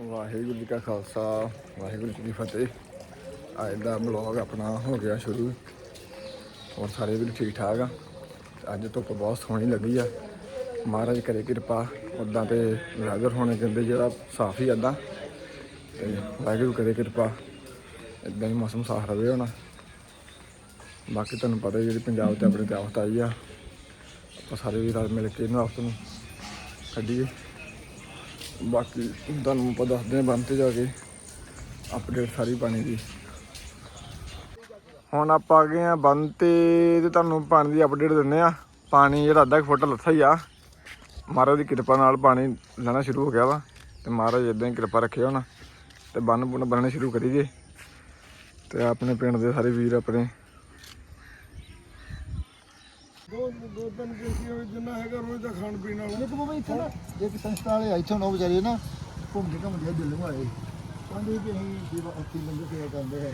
ਵਾਹਿਗੁਰੂ ਜੀ ਕਾ ਖਾਲਸਾ, ਵਾਹਿਗੁਰੂ ਜੀ ਕੀ ਫਤਿਹ। ਅੱਜ ਦਾ ਬਲੌਗ ਆਪਣਾ ਹੋ ਗਿਆ ਸ਼ੁਰੂ। ਹੋਰ ਸਾਰੇ ਵੀ ਠੀਕ ਠਾਕ ਆ। ਤੇ ਅੱਜ ਧੁੱਪ ਬਹੁਤ ਸੋਹਣੀ ਲੱਗੀ ਆ। ਮਹਾਰਾਜ ਕਰੇ ਕਿਰਪਾ ਉਦਾਂ ਤੇ ਵੈਦਰ ਹੋਣੇ ਕਹਿੰਦੇ ਜਿਹੜਾ ਸਾਫ਼ ਹੀ ਅੱਦਾ ਤੇ ਵਾਹਿਗੁਰੂ ਕਰੇ ਕਿਰਪਾ ਇਦਾਂ ਹੀ ਮੌਸਮ ਸਾਫ਼ ਰਵੇ ਹੁਣ। ਬਾਕੀ ਤੁਹਾਨੂੰ ਪਤਾ ਹੀ ਜਿਹੜੀ ਪੰਜਾਬ ਤੇ ਆਪਣੇ ਤੇ ਆਫਤ ਆਈ ਆ। ਆਪਾਂ ਸਾਰੇ ਵੀ ਰਲ ਮਿਲ ਕੇ ਇਹਨਾਂ ਆਫਤ ਨੂੰ ਕੱਢੀਏ। ਬਾਕੀ ਤੁਹਾਨੂੰ ਆਪਾਂ ਦੱਸਦੇ ਹਾਂ ਬੰਦ ਤੇ ਜਾ ਕੇ ਅਪਡੇਟ ਸਾਰੀ ਪਾਣੀ ਦੀ। ਹੁਣ ਆਪਾਂ ਆ ਗਏ ਆ ਬੰਦ ਤੇ ਤੇ ਤੁਹਾਨੂੰ ਪਾਣੀ ਦੀ ਅਪਡੇਟ ਦਿੰਦੇ ਆ ਪਾਣੀ ਜਿਹੜਾ ਅੱਧਾ ਕੁ ਫੁੱਟ ਲੱਥਾ ਹੀ ਆ। ਮਹਾਰਾਜ ਦੀ ਕਿਰਪਾ ਨਾਲ ਪਾਣੀ ਲੈਣਾ ਸ਼ੁਰੂ ਹੋ ਗਿਆ ਵਾ ਤੇ ਮਹਾਰਾਜ ਇਦਾਂ ਹੀ ਕਿਰਪਾ ਰੱਖੇ ਹੁਣ ਤੇ ਬੰਨ ਬੁੰਨ ਬਣਨੇ ਸ਼ੁਰੂ ਕਰੀਏ। ਤੇ ਆਪਣੇ ਪਿੰਡ ਦੇ ਸਾਰੇ ਵੀਰ ਆਪਣੇ ਦੋ ਦੋ ਤਿੰਨ ਕਿਸ਼ਤੀਆਂ ਜਿੰਨਾ ਹੈਗਾ ਰੋਜ਼ ਦਾ ਖਾਣ ਪੀਣ ਵਾਲਾ। ਇੱਕ ਬਾਬਾ ਇੱਥੇ ਨਾ ਇੱਕ ਸੰਸਥਾ ਵਾਲੇ ਇੱਥੋਂ ਨੋ ਵਿਚਾਰੇ ਨਾ ਘੁੰਮ ਕੇ ਘੁੰਮ ਕੇ ਦਿੱਲੀ ਨੂੰ ਆਏ। ਕਹਿੰਦੇ ਕਿ ਅਸੀਂ ਸੇਵਾ ਅੱਤੀ ਲੰਗਰ ਸੇਵਾ ਕਰਦੇ ਹੈ।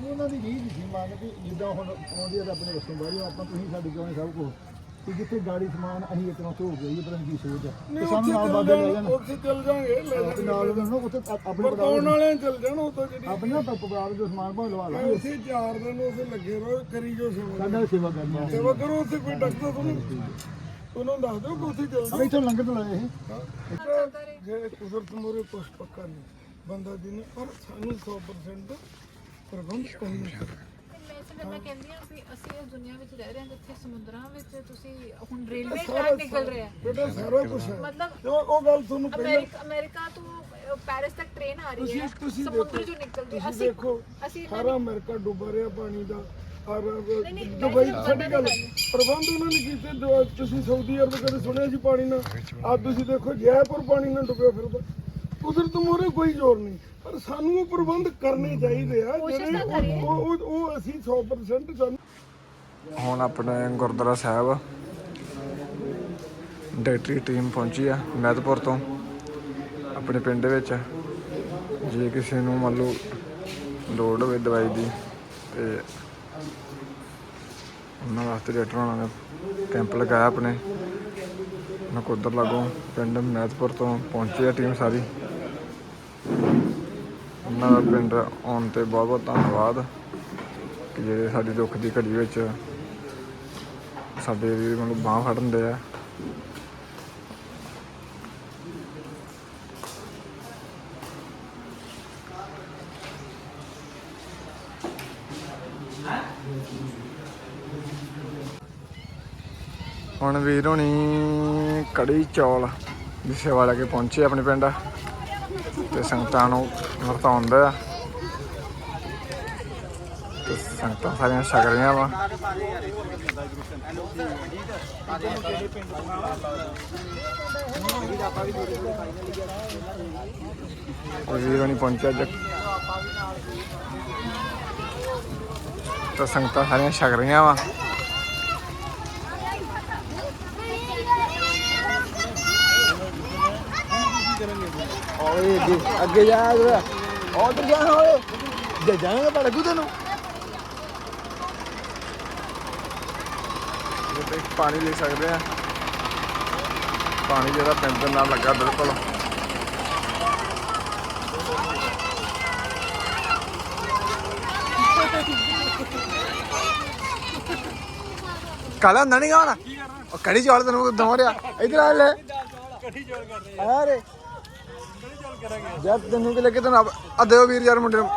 ਉਹਨਾਂ ਦੀ ਰੀਝ ਸੀ ਮੰਨ ਕੇ ਜਿੱਦਾਂ ਹੁਣ ਆਉਂਦੀ ਹੈ ਆਪਣੇ ਵਸੋਂ ਬਾਹਰੋਂ ਆਪਾਂ ਤੁਸੀਂ ਸਾਡੇ ਕਿਉਂ ਸਭ ਕੁਛ। ਕਿ ਜਿੱਥੇ ਗਾੜੀ ਸਮਾਨ ਅਸੀਂ ਇਤਨਾ ਝੋਕ ਗਈ ਪਤਾ ਨਹੀਂ ਕੀ ਸੋਚ ਹੈ ਤੇ ਸਾਨੂੰ ਨਾਲ ਬਾਬੇ ਲੈ ਜਾਣ ਉੱਥੇ ਚੱਲ ਜਾਾਂਗੇ ਲੈ ਤੇ ਨਾਲ ਉਹਨਾਂ ਨੂੰ ਉੱਥੇ ਆਪਣੇ ਪਰ ਕੌਣ ਵਾਲੇ ਚੱਲ ਜਾਣ ਉਹ ਤਾਂ ਜਿਹੜੀ ਆਪਣੇ ਨਾ ਪਗਾਰ ਜੋ ਸਮਾਨ ਭਾਵੇਂ ਲਵਾ ਲਾਂਗੇ ਅਸੀਂ ਚਾਰ ਦਿਨ ਉੱਥੇ ਲੱਗੇ ਰਹੋ ਕਰੀ ਜੋ ਸੇਵਾ ਸਾਡਾ ਸੇਵਾ ਕਰਨੀ ਹੈ ਸੇਵਾ ਕਰੋ ਉੱਥੇ ਕੋਈ ਡਾਕਟਰ ਤੁਹਾਨੂੰ ਉਹਨਾਂ ਨੂੰ ਦੱਸ ਦਿਓ ਕਿ ਉੱਥੇ ਚੱਲ ਆਪਾਂ ਇੱਥੋਂ ਤੋਂ ਲਾਏ ਇਹ। ਜਾਓ ਜੇ ਕੁਦਰਤ ਮੋਰੇ ਕੁਛ ਪੱਕਾ ਨਹੀਂ ਬੰਦਾ ਜਿਹਨੇ ਪਰ ਸਾਨੂੰ 100% ਪ੍ਰਬੰਧ ਚਾਹੀਦਾ। ਮੈਂ ਇਸ ਲਈ ਮੈਂ ਕਹਿੰਦੀ ਹਾਂ ਵੀ ਅਸੀਂ ਇਸ ਦੁਨੀਆ ਵਿੱਚ ਰਹਿ ਰਹੇ ਹਾਂ ਜਿੱਥੇ ਸਮੁੰਦਰਾਂ ਵਿੱਚ ਤੁਸੀਂ ਹੁਣ ਰੇਲਵੇ ਟਰੈਕ ਨਿਕਲ ਰਿਹਾ ਹੈ। ਬੇਟਾ ਸਾਰਾ ਕੁਝ ਹੈ। ਮਤਲਬ ਤੇ ਉਹ ਉਹ ਗੱਲ ਤੁਹਾਨੂੰ ਪਹਿਲਾਂ ਅਮਰੀਕਾ ਅਮਰੀਕਾ ਤੋਂ ਅਹ, ਪੈਰਿਸ ਤੱਕ ਟ੍ਰੇਨ ਆ ਰਹੀ ਤੁਸੀਂ ਹੈ। ਤੁਸੀਂ ਸਮੁੰਦਰ ਦੇਖੋ ਚੋਂ ਨਿਕਲਦੀ ਤੁਸੀਂ ਅਸੀਂ ਦੇਖੋ ਅਸੀਂ ਸਾਰਾ ਅਮਰੀਕਾ ਡੁੱਬ ਰਿਹਾ ਪਾਣੀ ਦਾ। ਔਰ ਨਹੀਂ, ਦੁਬਈ ਵੈਸੇ ਸਾਡੀ ਗੱਲ ਪ੍ਰਬੰਧ ਉਹਨਾਂ ਨੇ ਕੀਤੇ ਦੁ- ਤੁਸੀਂ ਸਾਊਦੀ ਅਰਬ ਕਦੇ ਸੁਣਿਆ ਸੀ ਪਾਣੀ ਨਾਲ? ਆ ਤੁਸੀਂ ਦੇਖੋ ਜੈਪੁਰ ਪਾਣੀ ਨਾਲ ਡੁੱਬਿਆ ਫਿਰਦਾ ਕੁਦਰਤ ਮੋਰੇ ਕੋਈ ਜ਼ੋਰ ਨਹੀਂ। ਪਰ ਸਾਨੂੰ ਉਹ ਪ੍ਰਬੰਧ ਕਰਨੇ ਚਾਹੀਦੇ ਆ ਜਿਹੜੇ ਉਹ- ਉਹ ਅਸੀਂ 100% ਸਾਨੂੰ ਹੁਣ ਆਪਣੇ ਗੁਰਦੁਆਰਾ ਸਾਹਿਬ ਡਾਕਟਰੀ ਟੀਮ ਪਹੁੰਚੀ ਆ ਮਹਿਤਪੁਰ ਤੋਂ ਆਪਣੇ ਪਿੰਡ ਦੇ ਵਿੱਚ। ਜੇ ਕਿਸੇ ਨੂੰ ਮੰਨ ਲਓ ਲੋੜ ਹੋਵੇ ਦਵਾਈ ਦੀ ਤੇ ਉਹਨਾਂ ਵਾਸਤੇ ਡਾਕਟਰ ਹੋਣਾ ਨੇ ਕੈਂਪ ਲਗਾਇਆ ਆਪਣੇ। ਨਕੋਦਰ ਲਾਗੋਂ ਪਿੰਡ ਮਹਿਤਪੁਰ ਤੋਂ ਪਹੁੰਚੀ ਆ ਟੀਮ ਸਾਰੀ। ਉਹਨਾਂ ਦਾ ਪਿੰਡ ਆਉਣ ਤੇ ਬਹੁਤ ਬਹੁਤ ਧੰਨਵਾਦ ਕਿ ਜਿਹੜੇ ਸਾਡੀ ਦੁੱਖ ਦੀ ਘੜੀ ਵਿੱਚ ਸਾਡੇ ਵੀ ਮਤਲਬ ਬਾਹ ਫੜਨ ਦੇ ਆ। ਹੁਣ ਵੀਰ ਹੋਣੀ ਕੜੀ ਚੌਲ ਦੀ ਸੇਵਾ ਲੈ ਕੇ ਪਹੁੰਚੇ ਆਪਣੇ ਪਿੰਡ। ਤੇ ਸੰਗਤਾਂ ਨੂੰ ਵਰਤਾਉਂਦੇ ਆ ਤੇ ਸੰਗਤਾਂ ਸਾਰੀਆਂ ਛਕ ਰਹੀਆਂ ਵਾ ਵੀਰ ਹੋਣੀ ਪਹੁੰਚਿਆ ਅੱਜ ਤੇ ਸੰਗਤਾਂ ਸਾਰੀਆਂ ਛਕ ਰਹੀਆਂ ਵਾ ਓਏ ਅੱਗੇ ਅੱਗੇ ਜਾ ਜਰਾ ਉਧਰ ਜਾ ਓਏ ਜੇ ਜਾਏਗਾ ਤਾਂ ਲੱਗੂ ਤੈਨੂੰ ਜਿੱਥੇ ਪਾਣੀ ਲੈ ਸਕਦੇ ਆ। ਪਾਣੀ ਜਿਹੜਾ ਪਿੰਡ ਦੇ ਨਾਲ ਲੱਗਾ ਬਿਲਕੁਲ। ਕਾਲਾ ਹੁੰਦਾ ਨਹੀਂ ਗਾਣਾ ਉਹ ਕੜੀ ਚੌਲ ਤੈਨੂੰ ਦਵਾ ਰਿਆ ਇਧਰ ਆ ਲੈ। ਕੜੀ ਚੌਲ ਕਰਦੇ ਆ। ਰੇ। ਕੜੀ ਚੌਲ ਕਰਾਂਗੇ? ਜਦ ਤੈਨੂੰ ਕਿ ਲੱਗੇ ਤੈਨੂੰ ਆ ਦਿਓ ਵੀਰ ਯਾਰ ਮੁੰਡੇ ਨੂੰ।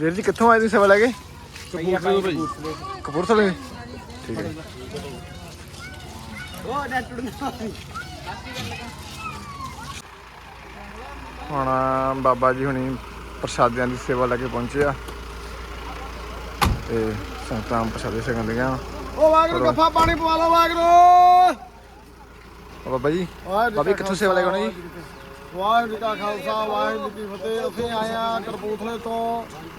ਵੀਰ ਜੀ ਕਿੱਥੋਂ ਆਏ ਤੁਸੀਂ ਸੇਵਾ ਲੈ ਕੇ? ਕਪੂਰਥਲੇ? ਠੀਕ ਹੈ। ਹੁਣ ਬਾਬਾ ਜੀ ਹੁਣੀ ਪ੍ਰਸ਼ਾਦਿਆਂ ਦੀ ਸੇਵਾ ਲੈ ਕੇ ਪਹੁੰਚੇ ਆ। ਤੇ ਸੰਗਤਾਂ ਪ੍ਰਸ਼ਾਦੇ ਛਕਣ ਦੀਆਂ। ਉਹ ਵਾਗਰੂ ਗੱਫਾ ਪਾਣੀ ਪਵਾ ਲਓ ਵਾਗਰੂ ਬਾਬਾ ਜੀ ਬਾਬਾ ਕਿੱਥੋਂ ਸੇਵਾ ਲੈ ਕੇ ਆਉਣਾ ਜੀ? ਵਾਹਿਗੁਰੂ ਕਾ ਖਾਲਸਾ ਵਾਹਿਗੁਰੂ ਕੀ ਫਤਿਹ। ਅਸੀਂ ਆਏ ਆ ਕਰਪੂਥਲੇ ਤੋਂ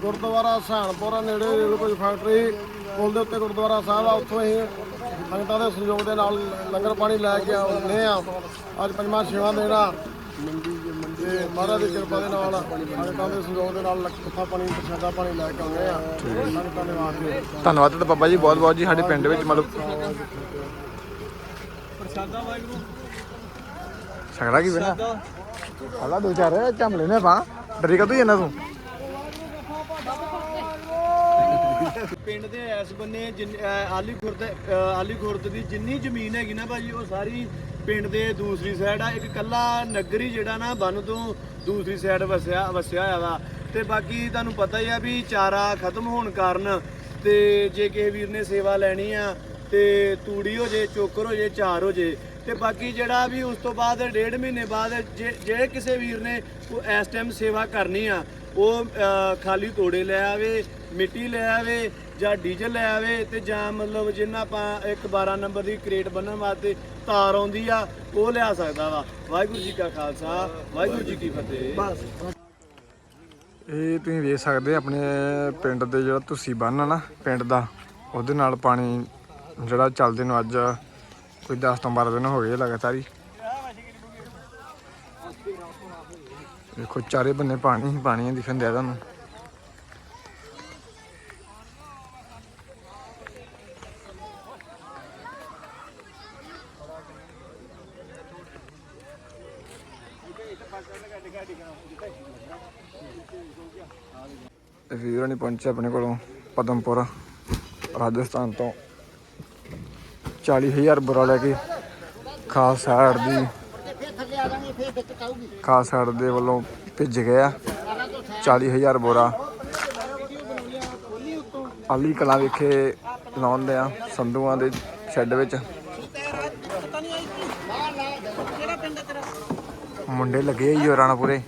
ਗੁਰਦੁਆਰਾ ਸਹਾਨਪੁਰਾ ਨੇੜੇ ਰੇਲ ਕੋਈ ਫੈਕਟਰੀ। ਪੁਲ ਦੇ ਉੱਤੇ ਗੁਰਦੁਆਰਾ ਸਾਹਿਬ ਆ ਉੱਥੋਂ ਅਸੀਂ ਸੰਗਤਾਂ ਦੇ ਸਹਿਯੋਗ ਦੇ ਨਾਲ ਲੰਗਰ ਪਾਣੀ ਲੈ ਕੇ ਆਉਂਦੇ ਆ ਅੱਜ ਪੰਜਵਾਂ ਛੇਵਾਂ ਦਿਨ ਆ। ਤੇ ਮਹਾਰਾਜ ਦੀ ਕਿਰਪਾ ਦੇ ਨਾਲ ਸੰਗਤਾਂ ਦੇ ਸਹਿਯੋਗ ਦੇ ਨਾਲ ਲੱਖਾਂ ਪਾਣੀ ਪ੍ਰਸ਼ਾਦਾ ਪਾਣੀ ਲੈ ਕੇ ਆਉਂਦੇ ਆ ਸੰਗਤਾਂ ਦੇ ਵਾਸਤੇ ਧੰਨਵਾਦ ਤੁਹਾਡਾ ਬਾਬਾ ਜੀ ਬਹੁਤ ਬਹੁਤ ਜੀ ਸਾਡੇ ਪਿੰਡ ਵਿੱਚ ਮਤਲਬ ਛਗੜਾ ਕੀ ਬਣਾ ਹਾਲਾ ਦੋ ਚਾਰ ਝੰਮਲੇ ਨੇ ਪਾ ਡਰੀ ਕਦੋਂ ਇਹਨਾਂ ਤੂੰ? ਪਿੰਡ ਦੇ ਇਸ ਬੰਨੇ ਜਿੰਨ- ਆਲੀ ਖੁਰਦ ਆਲੀ ਖੁਰਦ ਦੀ ਜਿੰਨੀ ਜ਼ਮੀਨ ਹੈਗੀ ਨਾ ਭਾਜੀ ਉਹ ਸਾਰੀ ਪਿੰਡ ਦੇ ਦੂਸਰੀ ਸਾਈਡ ਆ। ਇੱਕ ਕੱਲਾ ਨਗਰੀ ਜਿਹੜਾ ਨਾ ਬੰਨ ਤੋਂ ਦੂਸਰੀ ਸਾਈਡ ਵਸਿਆ ਵਸਿਆ ਹੋਇਆ ਵਾ। ਤੇ ਬਾਕੀ ਤੁਹਾਨੂੰ ਪਤਾ ਹੀ ਆ ਵੀ ਚਾਰਾ ਖਤਮ ਹੋਣ ਕਾਰਨ ਤੇ ਜੇ ਕਿਸੇ ਵੀਰ ਨੇ ਸੇਵਾ ਲੈਣੀ ਆ ਤੇ ਤੂੜੀ ਹੋ ਜੇ, ਚੋਕਰ ਹੋ ਜੇ, ਚਾਰ ਹੋ ਜੇ। ਤੇ ਬਾਕੀ ਜਿਹੜਾ ਵੀ ਉਸ ਤੋਂ ਬਾਅਦ ਡੇਢ ਮਹੀਨੇ ਬਾਅਦ ਜੇ ਜੇ ਕਿਸੇ ਵੀਰ ਨੇ ਉਹ ਇਸ ਟਾਈਮ ਸੇਵਾ ਕਰਨੀ ਆ ਉਹ ਖਾਲੀ ਤੋੜੇ ਲੈ ਆਵੇ ਮਿੱਟੀ ਲੈ ਆਵੇ ਜਾਂ ਡੀਜ਼ਲ ਲੈ ਆਵੇ ਤੇ ਜਾਂ ਮਤਲਬ ਜਿੰਨਾ ਆਪਾਂ ਇੱਕ 12 ਨੰਬਰ ਦੀ ਕ੍ਰੇਟ ਬੰਨਣ ਵਾਸਤੇ ਤਾਰ ਆਉਂਦੀ ਆ ਉਹ ਲਿਆ ਸਕਦਾ ਵਾ। ਵਾਹਿਗੁਰੂ ਜੀ ਕਾ ਖਾਲਸਾ ਵਾਹਿਗੁਰੂ ਜੀ ਕੀ ਫਤਿਹ। ਬਸ। ਇਹ ਤੁਸੀਂ ਵੇਖ ਸਕਦੇ ਆਪਣੇ ਪਿੰਡ ਦੇ ਜਿਹੜਾ ਤੁਸੀਂ ਬੰਨ ਆ ਨਾ ਪਿੰਡ ਦਾ ਉਹਦੇ ਨਾਲ ਪਾਣੀ ਜਿਹੜਾ ਚੱਲਦੇ ਨੂੰ ਅੱਜ ਕੋਈ 10 ਤੋਂ 12 ਦਿਨ ਹੋ ਗਏ ਲਗਾਤਾਰ ਹੀ। ਦੇਖੋ, ਚਾਰੇ ਬੰਨੇ ਪਾਣੀ ਹੀ ਪਾਣੀ ਦਿਖਣ ਦਿਆ ਤੁਹਾਨੂੰ। ਤੇ ਵੀਰਾਂ ਨੇ ਪਹੁੰਚਿਆ ਆਪਣੇ ਕੋਲੋਂ ਪਦਮਪੁਰ, ਰਾਜਸਥਾਨ ਤੋਂ। 40000 ਬੁਰਾ ਲੈ ਕੇ ਖਾਸ ਸਾਈਡ ਦੀ ਖਾਲਸਾ ਸਾਈਡ ਦੇ ਵੱਲੋਂ ਭੇਜ ਗਿਆ 40000 ਬੋਰਾ। ਆਲੀ ਕਲਾ ਵਿਖੇ ਲਾਉਂਦੇ ਆ ਸੰਧੂਆਂ ਦੇ ਸ਼ੈੱਡ ਵਿੱਚ। ਮੁੰਡੇ ਲੱਗੇ ਹੀ ਹੋਰਾਂ ਨਾਲ ਪੂਰੇ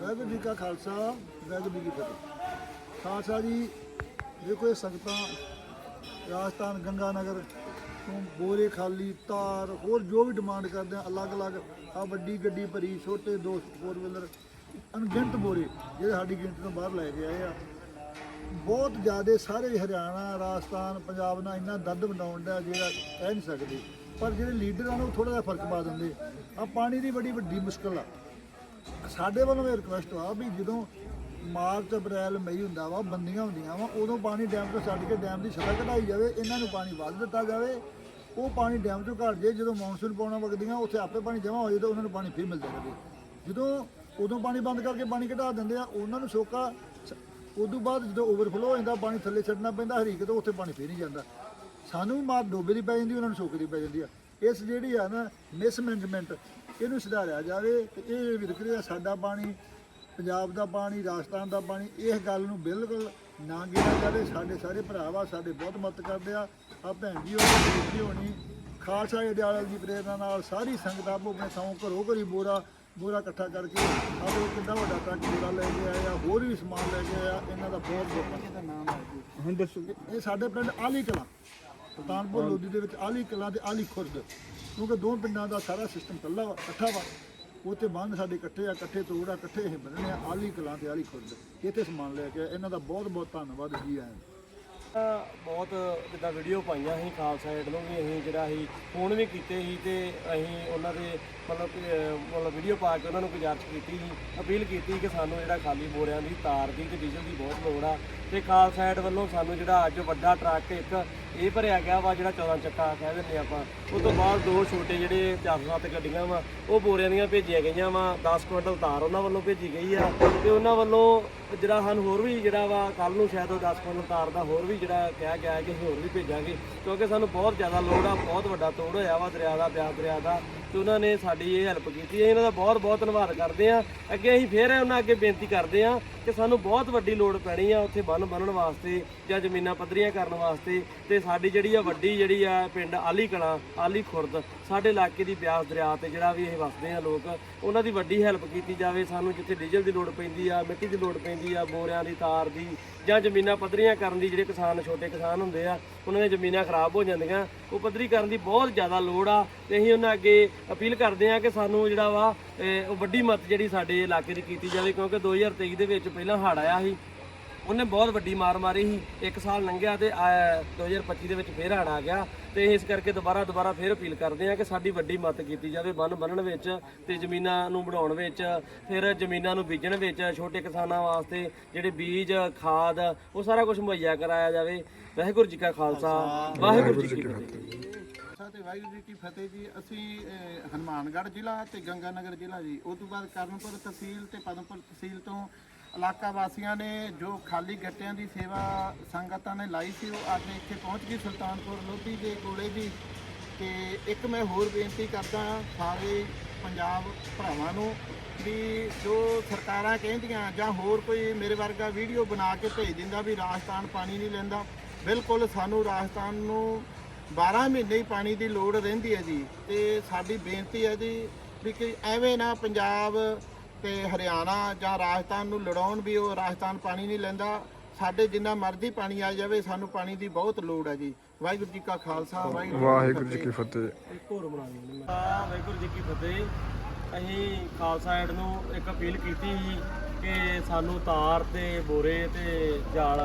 ਵਾਹਿਗੁਰੂ ਜੀ ਕਾ ਖਾਲਸਾ ਵਾਹਿਗੁਰੂ ਜੀ ਕੀ ਫਤਿਹ। ਖਾਲਸਾ ਜੀ ਦੇਖੋ ਇਹ ਸੰਗਤਾਂ ਰਾਜਸਥਾਨ ਗੰਗਾ ਨਗਰ ਤੋਂ ਬੋਰੇ, ਖਾਲੀ, ਤਾਰ, ਹੋਰ ਜੋ ਵੀ ਡਿਮਾਂਡ ਕਰਦੇ ਆ ਅਲੱਗ-ਅਲੱਗ ਆ ਵੱਡੀ ਗੱਡੀ ਭਰੀ, ਛੋਟੇ ਦੋ ਫੋਰ ਵੀਲਰ ਅਣਗਿਣਤ ਬੋਰੇ, ਜਿਹੜੇ ਸਾਡੀ ਗਿਣਤੀ ਤੋਂ ਬਾਹਰ ਲੈ ਕੇ ਆਏ ਆ। ਬਹੁਤ ਜ਼ਿਆਦਾ ਸਾਰੇ ਹਰਿਆਣਾ, ਰਾਜਸਥਾਨ, ਪੰਜਾਬ ਨਾਲ ਇੰਨਾ ਦਰਦ ਬਣਾਉਣ ਦਾ ਜਿਹੜਾ ਕਹਿ ਨਹੀਂ ਸਕਦੇ। ਪਰ ਜਿਹੜੇ ਲੀਡਰ ਆ ਉਹ ਥੋੜਾ ਜਿਹਾ ਫ਼ਰਕ ਪਾ ਦਿੰਦੇ। ਆ ਪਾਣੀ ਦੀ ਬੜੀ ਵੱਡੀ ਮੁਸ਼ਕਲ ਆ। ਸਾਡੇ ਵੱਲੋਂ ਇਹ ਰਿਕੁਐਸਟ ਆ ਵੀ ਜਦੋਂ ਮਾਰਚ ਅਪ੍ਰੈਲ ਮਈ ਹੁੰਦਾ ਵਾ, ਬੰਦੀਆਂ ਹੁੰਦੀਆਂ ਵਾ, ਉਦੋਂ ਪਾਣੀ ਡੈਮ ਤੋਂ ਛੱਡ ਕੇ ਡੈਮ ਦੀ ਸਤਹ ਘਟਾਈ ਜਾਵੇ, ਇਹਨਾਂ ਨੂੰ ਪਾਣੀ ਵੱਧ ਦਿੱਤਾ ਜਾਵੇ। ਉਹ ਪਾਣੀ ਡੈਮ 'ਚੋਂ ਘਟ ਜੇ ਜਦੋਂ ਮੌਨਸੂਨ ਪਾਉਣਾ ਵਗਦੀਆਂ, ਉੱਥੇ ਆਪੇ ਪਾਣੀ ਜਮ੍ਹਾਂ ਹੋ ਜਾਏ ਤਾਂ ਉਹਨਾਂ ਨੂੰ ਪਾਣੀ ਫਿਰ ਮਿਲਦਾ ਜਾਵੇ ਜਦੋਂ ਉਦੋਂ ਪਾਣੀ ਬੰਦ ਕਰਕੇ ਪਾਣੀ ਘਟਾ ਦਿੰਦੇ ਆ, ਉਹਨਾਂ ਨੂੰ ਸੋਕਾ, ਉਦੋਂ ਬਾਅਦ ਜਦੋਂ ਓਵਰਫਲੋ ਹੋ ਜਾਂਦਾ, ਪਾਣੀ ਥੱਲੇ ਛੱਡਣਾ ਪੈਂਦਾ, ਹਰੀਕ ਤੋਂ ਉੱਥੇ ਪਾਣੀ ਫੇਰ ਨਹੀਂ ਜਾਂਦਾ। ਸਾਨੂੰ ਵੀ ਮਾਰ ਡੋਬੇ ਦੀ ਪੈ ਜਾਂਦੀ, ਉਹਨਾਂ ਨੂੰ ਸੋਕੇ ਦੀ ਪੈ ਜਾਂਦੀ ਆ। ਇਸ ਜਿਹੜੀ ਆ ਨਾ ਮਿਸਮੈਨੇਜਮੈਂਟ ਇਹਨੂੰ ਸੁਧਾਰਿਆ ਜਾਵੇ ਤੇ ਇਹ ਵਿਰਕਰਿਆ ਸਾਡਾ ਪਾਣੀ ਪੰਜਾਬ ਦਾ ਪਾਣੀ ਰਾਜਸਥਾਨ ਦਾ ਪਾਣੀ ਇਸ ਗੱਲ ਨੂੰ ਬਿਲਕੁਲ ਨਾ ਗਿਣਿਆ ਜਾਵੇ। ਸਾਡੇ ਸਾਰੇ ਭਰਾ ਵਾ ਸਾਡੇ ਬਹੁਤ ਮਦਦ ਕਰਦੇ ਆ। ਆ ਭੈਣ ਜੀ ਹੋਣੀ ਜੀ ਹੋਣੀ। ਖਾਲਸਾ ਅਡਿਆਲ ਦੀ ਪ੍ਰੇਰਣਾ ਨਾਲ ਸਾਰੀ ਸੰਗਤ ਆਪੋ ਆਪਣੇ ਥਾਂ ਘਰੋਂ ਘਰੀ ਬੋਰਾ ਬੋਰਾ ਇਕੱਠਾ ਕਰਕੇ ਆਪੋ ਕਿੰਨਾ ਵੱਡਾ ਟਰੱਕ ਬੋਰਾ ਲੈ ਕੇ ਆਏ ਆ ਹੋਰ ਵੀ ਸਮਾਨ ਲੈ ਕੇ ਆਇਆ ਇਹਨਾਂ ਦਾ ਬਹੁਤ ਬਹੁਤ ਹੁਣ ਦੱਸੋ। ਇਹ ਸਾਡੇ ਪਿੰਡ ਆਲੀ ਕਲਾਂ ਸੁਲਤਾਨਪੁਰ ਲੋਧੀ ਦੇ ਵਿੱਚ ਆਲੀ ਕਲਾਂ ਤੇ ਆਲੀ ਖੁਰਦ। ਕਿਉਂਕਿ ਦੋ ਪਿੰਡਾਂ ਦਾ ਸਾਰਾ ਸਿਸਟਮ ਇਕੱਲਾ ਵਾ ਇਕੱਠਾ ਵਾ। ਉੱਥੇ ਬੰਨ ਸਾਡੇ ਇਕੱਠੇ ਆ ਇਕੱਠੇ ਤੋੜਾ ਇਕੱਠੇ ਇਹ ਬੰਨਣੇ ਆ ਆਲੀ ਕਲਾਂ ਤੇ ਆਲੀ ਖੁਰਦ ਇੱਥੇ ਸਮਾਨ ਲੈ ਕੇ ਆਏ। ਇਹਨਾਂ ਦਾ ਬਹੁਤ ਬਹੁਤ ਧੰਨਵਾਦ ਜੀ ਆਇਆਂ ਨੂੰ ਬਹੁਤ ਜਿੱਦਾਂ ਵੀਡੀਓ ਪਾਈਆਂ ਸੀ ਖਾਲਸਾ ਏਡ ਨੂੰ ਵੀ ਅਸੀਂ ਜਿਹੜਾ ਸੀ ਫੋਨ ਵੀ ਕੀਤੇ ਸੀ ਤੇ ਅਸੀਂ ਉਹਨਾਂ ਦੇ ਮਤਲਬ ਕਿ, ਅਹ, ਮਤਲਬ ਵੀਡੀਓ ਪਾ ਕੇ ਉਹਨਾਂ ਨੂੰ ਗੁਜ਼ਾਰਿਸ਼ ਕੀਤੀ ਸੀ ਅਪੀਲ ਕੀਤੀ ਕਿ ਸਾਨੂੰ ਜਿਹੜਾ ਖਾਲੀ ਬੋਰਿਆਂ ਦੀ ਤਾਰ ਦੀ ਤੇ ਡੀਜ਼ਲ ਦੀ ਬਹੁਤ ਲੋੜ ਆ ਤੇ ਖਾਲਸਾ ਏਡ ਵੱਲੋਂ ਸਾਨੂੰ ਜਿਹੜਾ ਅੱਜ ਵੱਡਾ ਟਰੱਕ ਇੱਕ ਇਹ ਭਰਿਆ ਗਿਆ ਵਾ ਜਿਹੜਾ 14 ਚੱਕਾ ਕਹਿ ਦਿੰਦੇ ਆਪਾਂ। ਉਸ ਤੋਂ ਬਾਅਦ ਦੋ ਛੋਟੇ ਜਿਹੜੇ 407 ਗੱਡੀਆਂ ਵਾ, ਉਹ ਬੋਰਿਆਂ ਦੀਆਂ ਭੇਜੀਆਂ ਗਈਆਂ ਵਾ। 10 ਕੁਇੰਟਲ ਤਾਰ ਉਹਨਾਂ ਵੱਲੋਂ ਭੇਜੀ ਗਈ ਆ। ਤੇ ਉਹਨਾਂ ਵੱਲੋਂ ਜਿਹੜਾ ਸਾਨੂੰ ਹੋਰ ਵੀ ਜਿਹੜਾ ਵਾ ਕੱਲ ਨੂੰ ਸ਼ਾਇਦ ਉਹ 10 ਕੁਇੰਟਲ ਤਾਰ ਦਾ ਹੋਰ ਵੀ ਜਿਹੜਾ ਕਿਹਾ ਗਿਆ ਹੈ ਕਿ ਅਸੀਂ ਹੋਰ ਵੀ ਭੇਜਾਂਗੇ। ਕਿਉਂਕਿ ਸਾਨੂੰ ਬਹੁਤ ਜ਼ਿਆਦਾ ਲੋੜ ਆ, ਬਹੁਤ ਵੱਡਾ ਤੋੜ ਹੋਇਆ ਵਾ ਦਰਿਆ ਦਾ ਬਿਆਸ ਦਰਿਆ ਦਾ। ਤੇ ਉਹਨਾਂ ਨੇ ਸਾਡੀ ਇਹ ਹੈਲਪ ਕੀਤੀ। ਹੈ ਇਹਨਾਂ ਦਾ ਬਹੁਤ ਬਹੁਤ ਧੰਨਵਾਦ ਕਰਦੇ ਆ ਅੱਗੇ ਅਸੀਂ ਫੇਰ ਉਹਨਾਂ ਅੱਗੇ ਬੇਨਤੀ ਕਰਦੇ ਆ ਕਿ ਸਾਨੂੰ ਬਹੁਤ ਵੱਡੀ ਲੋੜ ਪੈਣੀ ਆ ਉੱਥੇ ਬੰਨ ਬੰਨਣ ਵਾਸਤੇ ਜਾਂ ਜ਼ਮੀਨਾਂ ਪੱਧਰੀਆਂ ਕਰਨ ਵਾਸਤੇ। ਤੇ ਸਾਡੀ ਜਿਹੜੀ ਆ ਵੱਡੀ ਜਿਹੜੀ ਆ ਪਿੰਡ ਆਲੀ ਕਲਾਂ, ਆਲੀ ਖੁਰਦ, ਸਾਡੇ ਇਲਾਕੇ ਦੀ ਬਿਆਸ ਦਰਿਆ ਤੇ ਜਿਹੜਾ ਵੀ ਇਹ ਵਸਦੇ ਆ ਲੋਕ, ਉਹਨਾਂ ਦੀ ਵੱਡੀ ਹੈਲਪ ਕੀਤੀ ਜਾਵੇ। ਸਾਨੂੰ ਜਿੱਥੇ ਡੀਜ਼ਲ ਦੀ ਲੋੜ ਪੈਂਦੀ ਆ, ਮਿੱਟੀ ਦੀ ਲੋੜ ਪੈਂਦੀ ਆ, ਬੋਰਿਆਂ ਦੀ, ਤਾਰ ਦੀ ਜਾਂ ਜ਼ਮੀਨਾਂ ਪੱਧਰੀਆਂ ਕਰਨ ਦੀ ਜਿਹੜੇ ਕਿਸਾਨ, ਛੋਟੇ ਕਿਸਾਨ ਹੁੰਦੇ ਆ, ਉਹਨਾਂ ਦੀਆਂ ਜ਼ਮੀਨਾਂ ਖਰਾਬ ਹੋ ਜਾਂਦੀਆਂ। ਉਹ ਪੱਧਰੀ ਕਰਨ ਦੀ ਬਹੁਤ ਜ਼ਿਆਦਾ ਲੋੜ ਆ ਤੇ ਅਸੀਂ ਉਹਨਾਂ ਅੱਗੇ ਅਪੀਲ ਕਰਦੇ ਆ ਕਿ ਸਾਨੂੰ ਜਿਹੜਾ ਵਾ ਉਹ ਵੱਡੀ ਮਤ ਜਿਹੜੀ ਸਾਡੇ ਇਲਾਕੇ ਦੀ ਕੀਤੀ ਜਾਵੇ ਕਿਉਂਕਿ 2023 ਦੇ ਵਿੱਚ ਪਹਿਲਾਂ ਹੜ੍ਹ ਆਇਆ ਸੀ ਉਹਨੇ ਬਹੁਤ ਵੱਡੀ ਮਾਰ ਮਾਰੀ ਸੀ। ਇੱਕ ਸਾਲ ਲੰਘਿਆ ਤੇ ਆ 2025 ਦੇ ਵਿੱਚ ਫੇਰ ਹੜ੍ਹ ਆ ਗਿਆ। ਤੇ ਇਸ ਕਰਕੇ ਦੁਬਾਰਾ ਦੁਬਾਰਾ ਫੇਰ ਅਪੀਲ ਕਰਦੇ ਆ ਕਿ ਸਾਡੀ ਵੱਡੀ ਮਤ ਕੀਤੀ ਜਾਵੇ ਬੰਨ ਬੰਨਣ ਵਿੱਚ ਤੇ ਜ਼ਮੀਨਾਂ ਨੂੰ ਬਣਾਉਣ ਵਿੱਚ ਫਿਰ ਜ਼ਮੀਨਾਂ ਨੂੰ ਬੀਜਣ ਵਿੱਚ ਛੋਟੇ ਕਿਸਾਨਾਂ ਵਾਸਤੇ ਜਿਹੜੇ ਬੀਜ ਖਾਦ ਉਹ ਸਾਰਾ ਕੁਝ ਮੁਹੱਈਆ ਕਰਾਇਆ ਜਾਵੇ। ਵਾਹਿਗੁਰੂ ਜੀ ਕਾ ਖਾਲਸਾ ਵਾਹਿਗੁਰੂ ਜੀ ਕੀ ਫਤਿਹ। ਤੇ ਵਾਹਿਗੁਰੂ ਜੀ ਕੀ ਫਤਿਹ ਜੀ। ਅਸੀਂ ਅਹ, ਹਨੂਮਾਨਗੜ੍ਹ ਜ਼ਿਲ੍ਹਾ ਤੇ ਗੰਗਾਨਗਰ ਜ਼ਿਲ੍ਹਾ ਜੀ। ਉਸ ਤੋਂ ਬਾਅਦ ਕਰਨਪੁਰ ਤਹਿਸੀਲ ਤੇ ਪਦਮਪੁਰ ਤਹਿਸੀਲ ਤੋਂ ਇਲਾਕਾ ਵਾਸੀਆਂ ਨੇ ਜੋ ਖਾਲੀ ਗੱਟਿਆਂ ਦੀ ਸੇਵਾ ਸੰਗਤਾਂ ਨੇ ਲਾਈ ਸੀ ਉਹ ਅੱਜ ਇੱਥੇ ਪਹੁੰਚ ਗਈ ਸੁਲਤਾਨਪੁਰ ਲੋਧੀ ਦੇ ਕੋਲੇ ਜੀ। ਤੇ ਇੱਕ ਮੈਂ ਹੋਰ ਬੇਨਤੀ ਕਰਦਾ ਸਾਰੇ ਪੰਜਾਬ ਭਰਾਵਾਂ ਨੂੰ ਵੀ ਜੋ ਸਰਕਾਰਾਂ ਕਹਿੰਦੀਆਂ ਜਾਂ ਹੋਰ ਕੋਈ ਮੇਰੇ ਵਰਗਾ ਵੀਡੀਓ ਬਣਾ ਕੇ ਭੇਜ ਦਿੰਦਾ ਵੀ ਰਾਜਸਥਾਨ ਪਾਣੀ ਨਹੀਂ ਲੈਂਦਾ ਬਿਲਕੁਲ ਸਾਨੂੰ ਰਾਜਸਥਾਨ ਨੂੰ 12 ਮਹੀਨੇ ਹੀ ਪਾਣੀ ਦੀ ਲੋੜ ਰਹਿੰਦੀ ਹੈ ਜੀ। ਤੇ ਸਾਡੀ ਬੇਨਤੀ ਹੈ ਜੀ ਵੀ ਕਿ ਐਵੇਂ ਨਾ ਪੰਜਾਬ ਤੇ ਹਰਿਆਣਾ ਜਾਂ ਰਾਜਸਥਾਨ ਨੂੰ ਲੜਾਉਣ ਵੀ ਉਹ ਰਾਜਸਥਾਨ ਪਾਣੀ ਨਹੀਂ ਲੈਂਦਾ। ਸਾਡੇ ਜਿੰਨਾ ਮਰਜ਼ੀ ਪਾਣੀ ਆ ਜਾਵੇ ਸਾਨੂੰ ਪਾਣੀ ਦੀ ਬਹੁਤ ਲੋੜ ਹੈ ਜੀ। ਵਾਹਿਗੁਰੂ ਜੀ ਕਾ ਖਾਲਸਾ ਵਾਹਿਗੁਰੂ ਵਾਹਿਗੁਰੂ ਜੀ ਕੀ ਫਤਿਹ। ਇੱਕ ਹੋਰ ਵਾਹਿਗੁਰੂ ਜੀ ਕੀ ਫਤਿਹ। ਅਸੀਂ ਖਾਲਸਾ ਏਡ ਨੂੰ ਇੱਕ ਅਪੀਲ ਕੀਤੀ ਸੀ ਕਿ ਸਾਨੂੰ ਤਾਰ ਤੇ ਬੋਰੇ ਤੇ ਜਾਲ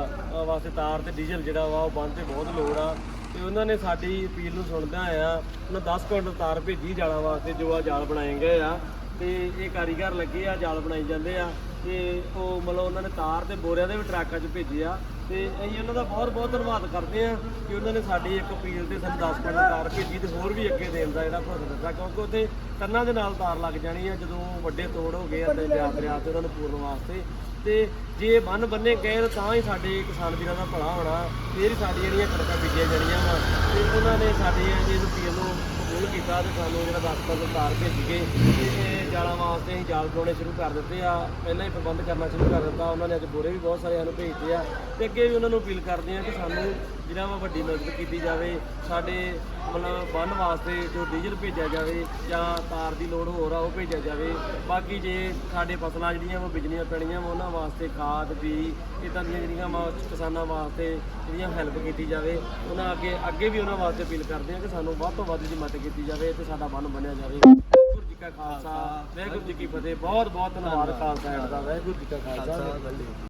ਵਾਸਤੇ ਤਾਰ ਤੇ ਡੀਜ਼ਲ ਜਿਹੜਾ ਵਾ ਉਹ ਬੰਦ ਤੇ ਬਹੁਤ ਲੋੜ ਆ। ਤੇ ਉਹਨਾਂ ਨੇ ਸਾਡੀ ਅਪੀਲ ਨੂੰ ਸੁਣਦਿਆਂ ਆ ਉਹਨਾਂ 10 ਕੁਇੰਟਲ ਤਾਰ ਭੇਜੀ ਜਾਲਾਂ ਵਾਸਤੇ ਜੋ ਆ ਜਾਲ ਬਣਾਏ ਗਏ ਆ। ਤੇ ਇਹ ਕਾਰੀਗਰ ਲੱਗੇ ਆ, ਜਾਲ ਬਣਾਈ ਜਾਂਦੇ ਆ। ਤੇ ਉਹ ਮਤਲਬ ਉਹਨਾਂ ਨੇ ਤਾਰ ਤੇ ਬੋਰਿਆਂ ਦੇ ਵੀ ਟਰੱਕਾਂ 'ਚ ਭੇਜੇ ਆ। ਤੇ ਅਸੀਂ ਉਹਨਾਂ ਦਾ ਬਹੁਤ ਬਹੁਤ ਧੰਨਵਾਦ ਕਰਦੇ ਆ ਕਿ ਉਹਨਾਂ ਨੇ ਸਾਡੀ ਇੱਕ ਅਪੀਲ ਤੇ ਸਾਨੂੰ 10 ਕੁਇੰਟਲ ਤਾਰ ਭੇਜੀ ਤੇ ਹੋਰ ਵੀ ਅੱਗੇ ਦੇਣ ਦਾ ਜਿਹੜਾ ਭਰੋਸਾ ਦਿੱਤਾ, ਕਿਉਂਕਿ ਉੱਥੇ ਕੰਨਾਂ ਦੇ ਨਾਲ ਤਾਰ ਲੱਗ ਜਾਣੀ ਆ ਜਦੋਂ ਵੱਡੇ ਤੋੜ ਹੋ ਗਏ ਆ ਤੇ ਦਰਿਆ ਦਰਿਆ ਤੇ ਉਹਨਾਂ ਨੂੰ ਪੂਰਨ ਵਾਸਤੇ। ਤੇ ਜੇ ਬੰਨ ਬੰਨੇ ਗਏ ਤਾਂ ਹੀ ਸਾਡੇ ਕਿਸਾਨ ਵੀਰਾਂ ਦਾ ਭਲਾ ਹੋਣਾ। ਫੇਰ ਹੀ ਸਾਡੀਆਂ ਜਿਹੜੀਆਂ ਕਣਕਾਂ ਬੀਜੀਆਂ ਜਾਣੀਆਂ ਵਾ। ਤੇ ਉਹਨਾਂ ਨੇ ਸਾਡੀ ਇਸ ਅਪੀਲ ਨੂੰ ਕਬੂਲ ਕੀਤਾ ਤੇ ਸਾਨੂੰ ਜਿਹੜਾ 10 ਕੁਇੰਟਲ ਤਾਰ ਭੇਜ ਗਏ ਤੇ ਜਾਲਾਂ ਵਾਸਤੇ ਅਸੀਂ ਜਾਲ ਬਣਾਉਣੇ ਸ਼ੁਰੂ ਕਰ ਦਿੱਤੇ ਆ। ਪਹਿਲਾਂ ਹੀ ਪ੍ਰਬੰਧ ਕਰਨਾ ਸ਼ੁਰੂ ਕਰ ਦਿੱਤਾ। ਉਹਨਾਂ ਨੇ ਅੱਜ ਬੋਰੇ ਵੀ ਬਹੁਤ ਸਾਰੇ ਸਾਨੂੰ ਭੇਜਦੇ ਆ। ਤੇ ਅੱਗੇ ਵੀ ਉਹਨਾਂ ਨੂੰ ਅਪੀਲ ਕਰਦੇ ਆ ਕਿ ਸਾਨੂੰ ਜਿਹੜਾ ਵਾ ਵੱਡੀ ਮਦਦ ਕੀਤੀ ਜਾਵੇ, ਸਾਡੇ ਮਤਲਬ ਬੰਨ ਵਾਸਤੇ ਜੋ ਡੀਜ਼ਲ ਭੇਜਿਆ ਜਾਵੇ ਜਾਂ ਤਾਰ ਦੀ ਲੋੜ ਹੋਰ ਆ, ਉਹ ਭੇਜਿਆ ਜਾਵੇ। ਬਾਕੀ ਜੇ ਸਾਡੇ ਫਸਲਾਂ ਜਿਹੜੀਆਂ ਉਹ ਬਿਜਲੀਆਂ ਪੈਣੀਆਂ ਵਾ, ਉਹਨਾਂ ਵਾਸਤੇ ਖਾਦ ਵੀ ਇਦਾਂ ਦੀਆਂ ਜਿਹੜੀਆਂ ਵਾ ਕਿਸਾਨਾਂ ਵਾਸਤੇ ਜਿਹੜੀਆਂ ਹੈਲਪ ਕੀਤੀ ਜਾਵੇ, ਉਹਨਾਂ ਅੱਗੇ ਅੱਗੇ ਵੀ ਉਹਨਾਂ ਵਾਸਤੇ ਅਪੀਲ ਕਰਦੇ ਆ ਕਿ ਸਾਨੂੰ ਵੱਧ ਤੋਂ ਵੱਧ ਦੀ ਮਦਦ ਕੀਤੀ ਜਾਵੇ ਤੇ ਸਾਡਾ ਬੰਨ ਬਣਿਆ ਜਾਵੇ। ਵਾਹਿਗੁਰੂ ਜੀ ਕਾ ਖਾਲਸਾ, ਵਾਹਿਗੁਰੂ ਜੀ ਕੀ ਫਤਿਹ। ਬਹੁਤ ਬਹੁਤ ਧੰਨਵਾਦ ਖਾਲਸਾ ਏਡ ਦਾ। ਵਾਹਿਗੁਰੂ ਜੀ ਕਾ ਖਾਲਸਾ